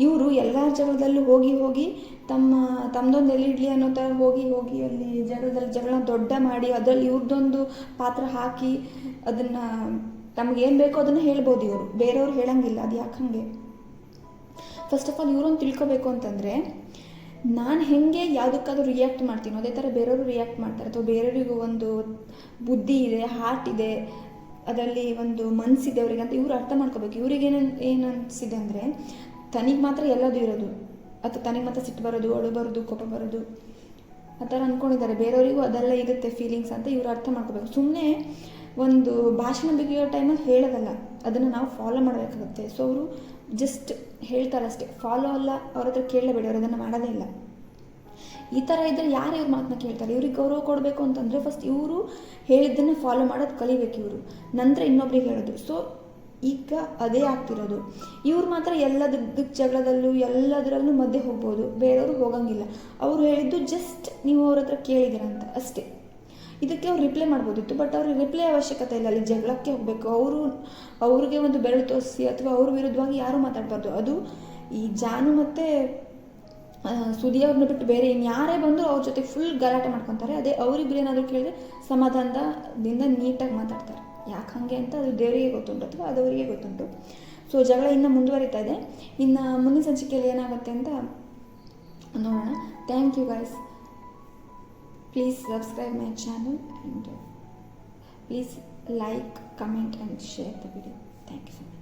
Speaker 1: ಇವರು ಎಲ್ಲರ ಜಗಳದಲ್ಲೂ ಹೋಗಿ ಹೋಗಿ ತಮ್ಮ ತಮ್ಮದೊಂದು ಎಲ್ಲಿ ಇಡಲಿ ಅನ್ನೋ ಥರ ಹೋಗಿ ಹೋಗಿ ಅಲ್ಲಿ ಜಗಳದಲ್ಲಿ ಜಗಳನ ದೊಡ್ಡ ಮಾಡಿ ಅದರಲ್ಲಿ ಇವ್ರದ್ದೊಂದು ಪಾತ್ರ ಹಾಕಿ ಅದನ್ನು ತಮಗೇನು ಬೇಕೋ ಅದನ್ನು ಹೇಳ್ಬೋದು ಇವರು. ಬೇರೆಯವ್ರು ಹೇಳಂಗಿಲ್ಲ, ಅದು ಯಾಕೆ ಫಸ್ಟ್ ಆಫ್ ಆಲ್ ಇವರೊಂದು ತಿಳ್ಕೊಬೇಕು ಅಂತಂದರೆ, ನಾನು ಹೇಗೆ ಯಾವುದಕ್ಕಾದ್ರೂ ರಿಯಾಕ್ಟ್ ಮಾಡ್ತೀನೋ. ಅದೇ ಥರ ಬೇರೆಯವರು ರಿಯಾಕ್ಟ್ ಮಾಡ್ತಾರೆ. ಅಥವಾ ಬೇರೆಯವರಿಗೂ ಒಂದು ಬುದ್ಧಿ ಇದೆ ಹಾರ್ಟ್ ಇದೆ, ಅದರಲ್ಲಿ ಒಂದು ಮನಸ್ಸಿದೆ ಅವರಿಗೆ ಅಂತ ಇವರು ಅರ್ಥ ಮಾಡ್ಕೋಬೇಕು. ಇವ್ರಿಗೇನು, ಏನು ಅನಿಸಿದೆ ಅಂದರೆ ತನಿಗೆ ಮಾತ್ರ ಎಲ್ಲದೂ ಇರೋದು. ಅಥವಾ ತನಗೆ ಮಾತ್ರ ಸಿಟ್ಟು ಬರೋದು, ಅಳು ಬರೋದು, ಕೋಪ ಬರೋದು. ಆ ಥರ ಅಂದ್ಕೊಂಡಿದ್ದಾರೆ ಬೇರೆಯವರಿಗೂ ಅದೆಲ್ಲ ಇರುತ್ತೆ ಫೀಲಿಂಗ್ಸ್ ಅಂತ ಇವರು ಅರ್ಥ ಮಾಡ್ಕೋಬೇಕು. ಸುಮ್ಮನೆ ಒಂದು ಭಾಷಣ ಬಿಗಿಯೋ ಟೈಮಲ್ಲಿ ಹೇಳೋದಲ್ಲ. ಅದನ್ನು ನಾವು ಫಾಲೋ ಮಾಡಬೇಕಾಗುತ್ತೆ. ಸೊ ಅವರು ಜಸ್ಟ್ ಹೇಳ್ತಾರೆ ಅಷ್ಟೇ. ಫಾಲೋ ಅಲ್ಲ, ಅವ್ರ ಹತ್ರ ಕೇಳಲೇಬೇಡಿ. ಅವ್ರು ಅದನ್ನು ಮಾಡೋದೇ ಇಲ್ಲ. ಈ ಥರ ಇದ್ದರೆ ಯಾರು ಇವ್ರ ಮಾತನ್ನ ಕೇಳ್ತಾರೆ? ಇವ್ರಿಗೆ ಗೌರವ ಕೊಡಬೇಕು ಅಂತಂದರೆ ಫಸ್ಟ್ ಇವರು ಹೇಳಿದ್ದನ್ನು ಫಾಲೋ ಮಾಡೋದು ಕಲಿಬೇಕು ಇವರು. ನಂತರ ಇನ್ನೊಬ್ರಿಗೆ ಹೇಳೋದು. ಸೊ ಈಗ ಅದೇ ಆಗ್ತಿರೋದು. ಇವ್ರು ಮಾತ್ರ ಎಲ್ಲದಕ್ಕೆ ಜಗಳದಲ್ಲೂ ಎಲ್ಲದರಲ್ಲೂ ಮಧ್ಯೆ ಹೋಗ್ಬೋದು. ಬೇರೆಯವರು ಹೋಗಂಗಿಲ್ಲ. ಅವ್ರು ಹೇಳಿದ್ದು ಜಸ್ಟ್ ನೀವು ಅವ್ರ ಹತ್ರ ಕೇಳಿದ್ದೀರ ಅಂತ. ಅಷ್ಟೇ. ಇದಕ್ಕೆ ಅವ್ರು ರಿಪ್ಲೈ ಮಾಡ್ಬೋದಿತ್ತು. ಬಟ್ ಅವ್ರಿಗೆ ರಿಪ್ಲೈ ಅವಶ್ಯಕತೆ ಇಲ್ಲ. ಅಲ್ಲಿ ಜಗಳಕ್ಕೆ ಹೋಗಬೇಕು. ಅವರು, ಅವ್ರಿಗೆ ಒಂದು ಬೆರಳು ತೋರಿಸಿ ಅಥವಾ ಅವ್ರ ವಿರುದ್ಧವಾಗಿ ಯಾರೂ ಮಾತಾಡಬಾರ್ದು. ಅದು ಈ ಜಾನು ಮತ್ತು ಸುದಿ ಅವ್ರನ್ನ ಬಿಟ್ಟು ಬೇರೆ ಇನ್ಯಾರೇ ಬಂದರೂ ಅವ್ರ ಜೊತೆ ಫುಲ್ ಗಲಾಟೆ ಮಾಡ್ಕೊತಾರೆ. ಅದೇ ಅವ್ರಿಬ್ರು ಏನಾದರೂ ಕೇಳಿದ್ರೆ ಸಮಾಧಾನದಿಂದ ನೀಟಾಗಿ ಮಾತಾಡ್ತಾರೆ. ಯಾಕೆ ಹಾಗೆ ಅಂತ ಅದು ದೇವರಿಗೆ ಗೊತ್ತುಂಟು ಅಥವಾ ಅದು ಅವರಿಗೆ ಗೊತ್ತುಂಟು. ಸೊ ಜಗಳ ಇನ್ನು ಮುಂದುವರಿತಾ ಇದೆ. ಇನ್ನು ಮುಂದಿನ ಸಂಚಿಕೆಯಲ್ಲಿ ಏನಾಗುತ್ತೆ ಅಂತ ನೋಡೋಣ. Thank you guys please subscribe my channel and please like comment and share the video thank you so much